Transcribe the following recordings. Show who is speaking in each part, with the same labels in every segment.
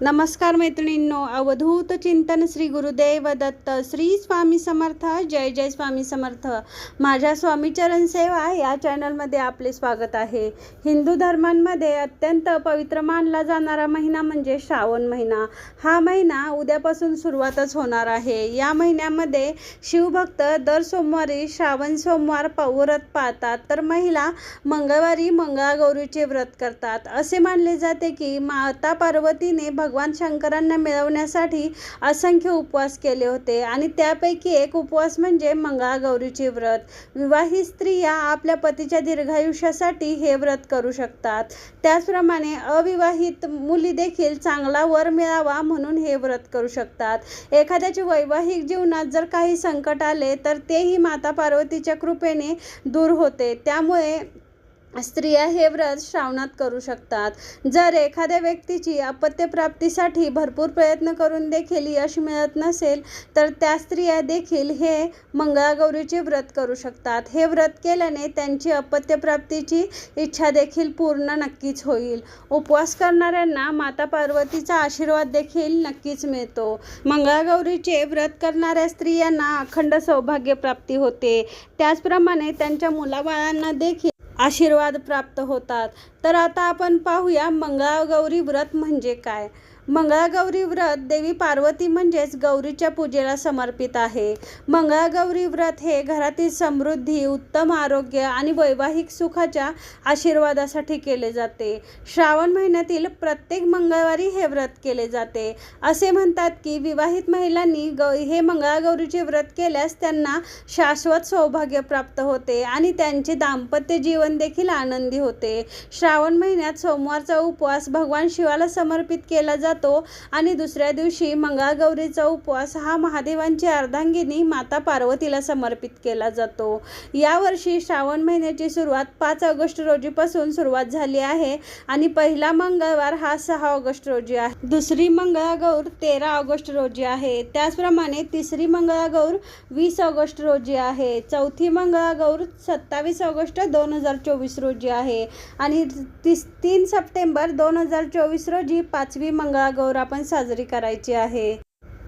Speaker 1: नमस्कार मैत्रिणींनो अवधूत चिंतन श्री गुरुदेव दत्त श्री स्वामी समर्थ जय जय स्वामी समर्थ. माझ्या स्वामीचरण सेवा या चॅनलमध्ये आपले स्वागत आहे. हिंदू धर्मांमध्ये अत्यंत पवित्र मानला जाणारा महिना म्हणजे श्रावण महिना. हा महिना उद्यापासून सुरुवातच होणार आहे. या महिन्यामध्ये शिवभक्त दर सोमवारी श्रावण सोमवार प- व्रत पाळतात तर महिला मंगळवारी मंगळागौरीचे व्रत करतात. असे मानले जाते की माता पार्वतीने भगवान शंकरांना मिळवण्यासाठी असंख्य उपवास केले होते. आणि त्यापैकी एक उपवास म्हणजे मंगळागौरीचे व्रत. विवाहित स्त्रिया आपल्या पतीच्या दीर्घायुष्यासाठी हे व्रत करू शकतात. त्याचप्रमाणे अविवाहित मुली देखील चांगला वर मिळावा म्हणून हे व्रत करू शकतात. एखाद्याच्या वैवाहिक जीवनात जर काही संकट आले तर तेही माता पार्वतीच्या कृपेने दूर होते. त्यामुळे स्त्रिया हे व्रत श्रावणात करू शकतात. जर एखाद्या व्यक्तीची अपत्यप्राप्तीसाठी भरपूर प्रयत्न करून देखील यश मिळत नसेल तर त्या स्त्रिया देखील हे मंगळागौरीचे व्रत करू शकतात. हे व्रत केल्याने त्यांची अपत्यप्राप्तीची इच्छा देखील पूर्ण नक्कीच होईल. उपवास करणाऱ्यांना माता पार्वतीचा आशीर्वाद देखील नक्कीच मिळतो. मंगळागौरीचे व्रत करणाऱ्या स्त्रियांना अखंड सौभाग्य प्राप्ती होते. त्याचप्रमाणे त्यांच्या मुलाबाळांना देखील आशीर्वाद प्राप्त होतात. तर आता आपण पाहूया मंगळागौरी व्रत म्हणजे काय? मंगळागौरी व्रत देवी पार्वती म्हणजेच गौरीच्या पूजेला समर्पित आहे. मंगळागौरी व्रत हे घरातील समृद्धी उत्तम आरोग्य आणि वैवाहिक सुखाच्या आशीर्वादासाठी केले जाते. श्रावण महिन्यातील प्रत्येक मंगळवारी हे व्रत केले जाते. असे म्हणतात की विवाहित महिलांनी गौ हे मंगळागौरीचे व्रत केल्यास त्यांना शाश्वत सौभाग्य प्राप्त होते आणि त्यांचे दाम्पत्य जीवन देखील आनंदी होते. श्रावण महिन्यात सोमवारचा उपवास भगवान शिवाला समर्पित केला जातो. आणि दुसऱ्या दिवशी मंगळागौरीचा उपवास हा महादेवांची अर्धांगिनी माता पार्वतीला समर्पित केला जातो. यावर्षी श्रावण महिन्याची सुरुवात पाच ऑगस्ट रोजीपासून सुरुवात झाली आहे आणि पहिला मंगळवार हा सहा ऑगस्ट रोजी आहे. दुसरी मंगळागौर तेरा ऑगस्ट रोजी आहे. त्याचप्रमाणे तिसरी मंगळागौर वीस ऑगस्ट रोजी आहे. चौथी मंगळागौर सत्तावीस ऑगस्ट दोन हजार चोवीस रोजी आहे. आणि तीस तीन सप्टेंबर दोन हजार चोवीस रोजी पाचवी मंगळागौर आपण साजरी करायची आहे.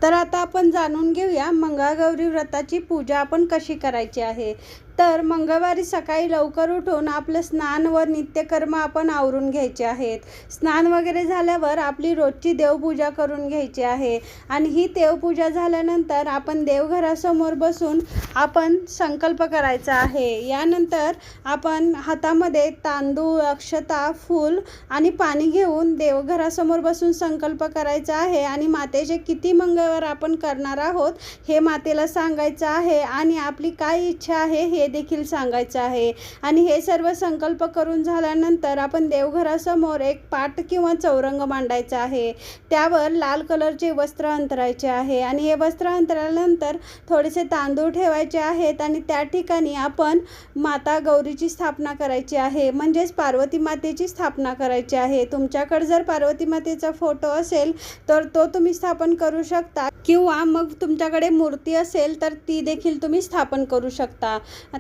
Speaker 1: तर आता आपण जाणून घेऊया मंगळागौरी व्रताची पूजा आपण कशी करायची आहे. तर मंगळवारी सकाळी लवकर उठून आपलं स्नान व नित्यकर्म आपण आवरून घ्यायचे आहेत. स्नान वगैरे झाल्यावर आपली रोजची देवपूजा करून घ्यायची आहे. आणि ही देवपूजा झाल्यानंतर आपण देवघरासमोर बसून आपण संकल्प करायचा आहे. यानंतर आपण हातामध्ये तांदूळ अक्षता फूल आणि पाणी घेऊन देवघरासमोर बसून संकल्प करायचा आहे. आणि मातेचे किती मंगळवार आपण करणार आहोत हे मातेला सांगायचं आहे. आणि आपली काय इच्छा आहे हे देखील सांगायचं आहे. आणि हे सर्व संकल्प करून झाल्यानंतर आपण देवघरासमोर एक पाट किंवा चौरंग मांडायचा आहे. त्यावर लाल कलरचे वस्त्र अंतरायचे आहे. आणि हे वस्त्र अंतरल्यानंतर थोडेसे तांदूळ ठेवायचे आहेत आणि त्या ठिकाणी आपण माता गौरीची स्थापना करायची आहे. म्हणजेच पार्वती मातेची स्थापना करायची आहे. तुमच्याकडे जर पार्वती मातेचा फोटो असेल तर तो तुम्ही स्थापन करू शकता. किंवा मग तुमच्याकडे मूर्ती असेल तर ती देखील तुम्ही स्थापन करू शकता.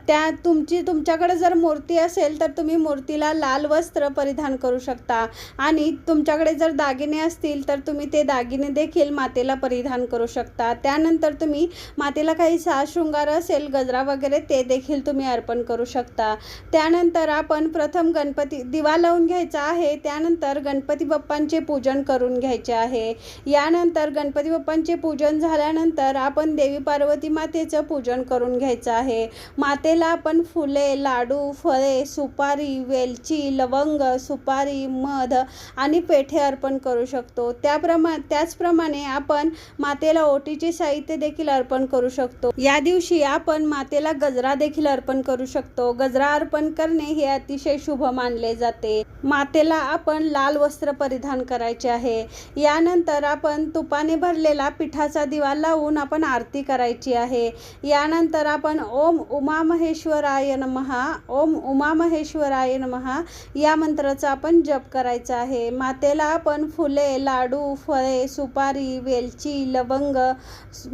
Speaker 1: त्या तुमची तुमच्याकडे जर मूर्ती असेल तर तुम्ही मूर्तीला लाल वस्त्र परिधान करू शकता. आणि तुमच्याकडे जर दागिने असतील तर तुम्ही ते दागिने देखील मातेला परिधान करू शकता. त्यानंतर तुम्ही मातेला काही साज शृंगार असेल गजरा वगैरे ते देखील तुम्ही अर्पण करू शकता. त्यानंतर आपण प्रथम गणपती दिवा लावून घ्यायचा आहे. त्यानंतर गणपती बाप्पांचे पूजन करून घ्यायचे आहे. यानंतर गणपती बाप्पांचे पूजन झाल्यानंतर आपण देवी पार्वती मातेचं पूजन करून घ्यायचं आहे. मातेला आपण फुले लाडू फळे सुपारी वेलची लवंग सुपारी मध आणि पेठे अर्पण करू शकतो. त्याप्रमा त्याचप्रमाणे आपण मातेला ओटीचे साहित्य देखील अर्पण करू शकतो. या दिवशी आपण मातेला गजरा देखील अर्पण करू शकतो. गजरा अर्पण करणे हे अतिशय शुभ मानले जाते. मातेला आपण लाल वस्त्र परिधान करायचे आहे. यानंतर आपण तुपाने भरलेला पिठा पिठाचा दिवा लावून आपण आरती करायची आहे. यानंतर आपण ओम उमामहेश्वराय नमहा ओम उमामहेश्वराय नमहा या मंत्राचा आपण जप करायचा आहे. मातेला आपण फुले लाडू फळे सुपारी वेलची लवंग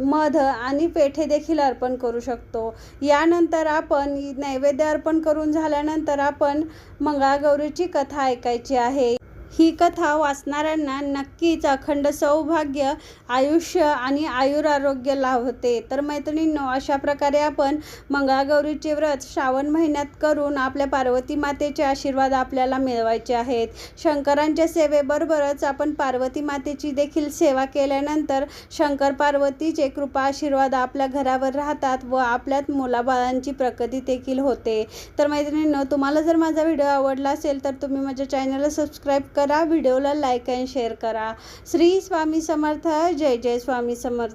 Speaker 1: मध आणि पेठे देखील अर्पण करू शकतो. यानंतर आपण नैवेद्य अर्पण करून झाल्यानंतर आपण मंगळागौरीची कथा ऐकायची आहे. ही कथा वाचणाऱ्यांना नक्कीच अखंड सौभाग्य आयुष्य आणि आयुरारोग्य लाभते. तर मैत्रिणींनो अशा प्रकारे आपण मंगळागौरीचे व्रत श्रावण महिन्यात करून आपल्या पार्वती मातेचे आशीर्वाद आपल्याला मिळवायचे आहेत. शंकरांच्या सेवेबरोबरच आपण पार्वती मातेची देखील सेवा केल्यानंतर शंकर पार्वतीचे कृपा आशीर्वाद आपल्या घरावर राहतात व आपल्यात मुलाबाळांची प्रगती देखील होते. तर मैत्रिणींनो तुम्हाला जर माझा व्हिडिओ आवडला असेल तर तुम्ही माझ्या चॅनलला सबस्क्राईब करा व्हिडिओला लाईक अँड शेअर करा. श्री स्वामी समर्थ जय जय स्वामी समर्थ.